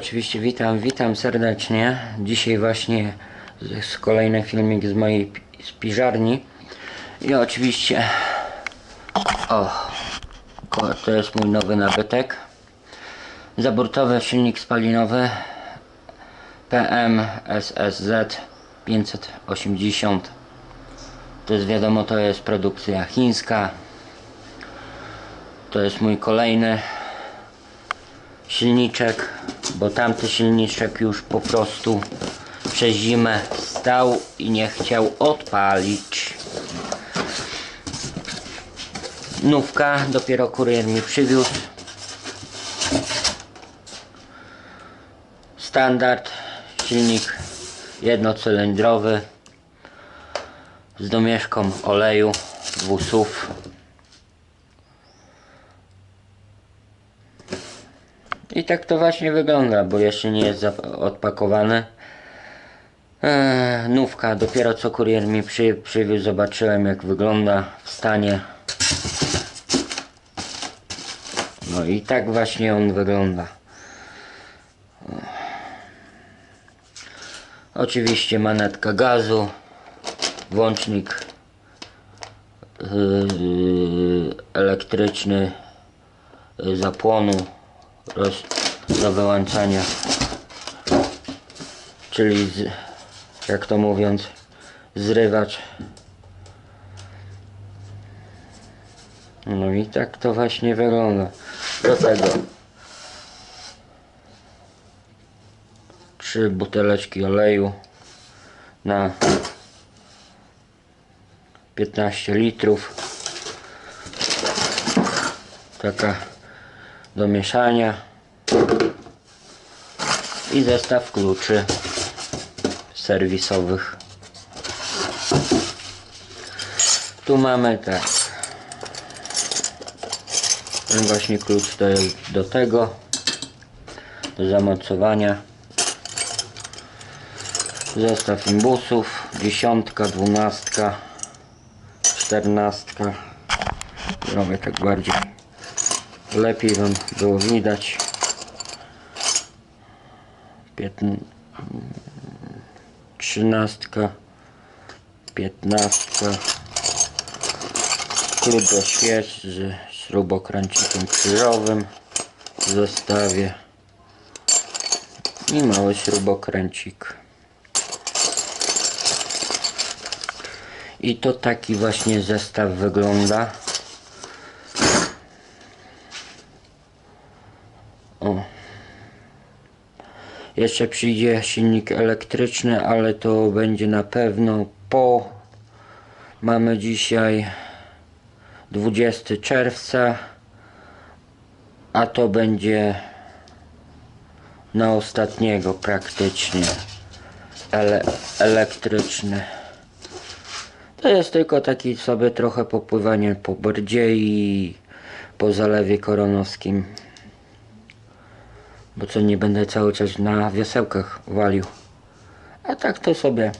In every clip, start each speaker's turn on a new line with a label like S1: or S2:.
S1: oczywiście witam, witam serdecznie. Dzisiaj właśnie jest kolejny filmik z mojej pi- spiżarni. I oczywiście, o, to jest mój nowy nabytek. Zaburtowy silnik spalinowy PM SSZ 580. To jest wiadomo, to jest produkcja chińska. To jest mój kolejny silniczek, bo tamty silniczek już po prostu przez zimę stał i nie chciał odpalić. Nówka, dopiero kurier mi przywiózł. Standard, silnik jednocylindrowy z domieszką oleju, dwusów. I tak to właśnie wygląda, bo jeszcze nie jest odpakowany. Eee, nówka, dopiero co kurier mi przy, przywiózł, zobaczyłem jak wygląda w stanie. No i tak właśnie on wygląda. Oczywiście manetka gazu, włącznik yy, elektryczny zapłonu roz, do wyłączania. Czyli z, jak to mówiąc zrywacz. No i tak to właśnie wygląda. Do tego. Trzy buteleczki oleju na 15 litrów. Taka do mieszania i zestaw kluczy serwisowych. Tu mamy tak ten właśnie klucz to jest do tego do zamocowania. Zestaw imbusów dziesiątka, dwunastka czternastka. Robię tak bardziej lepiej wam było widać. Piętn... trzynastka piętnastka. Klucz do świec z śrubokręcikiem krzyżowym w zestawie i mały śrubokręcik. I to taki właśnie zestaw wygląda Jeszcze przyjdzie silnik elektryczny, ale to będzie na pewno po. Mamy dzisiaj 20 czerwca, a to będzie na ostatniego praktycznie ele elektryczny. To jest tylko taki sobie trochę popływanie po Brdziei, po zalewie koronowskim bo co nie będę cały czas na wiosełkach walił. A tak to sobie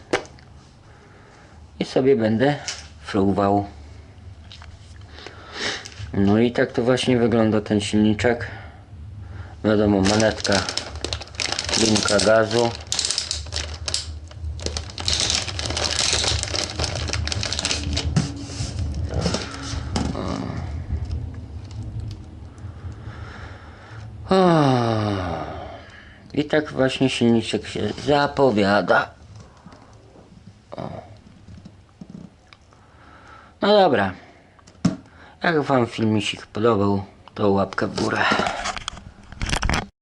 S1: i sobie będę fruwał. No i tak to właśnie wygląda ten silniczek. Wiadomo manetka linka gazu I tak właśnie silniczek się zapowiada. O. No dobra. Jak wam filmik podobał, to łapkę w górę.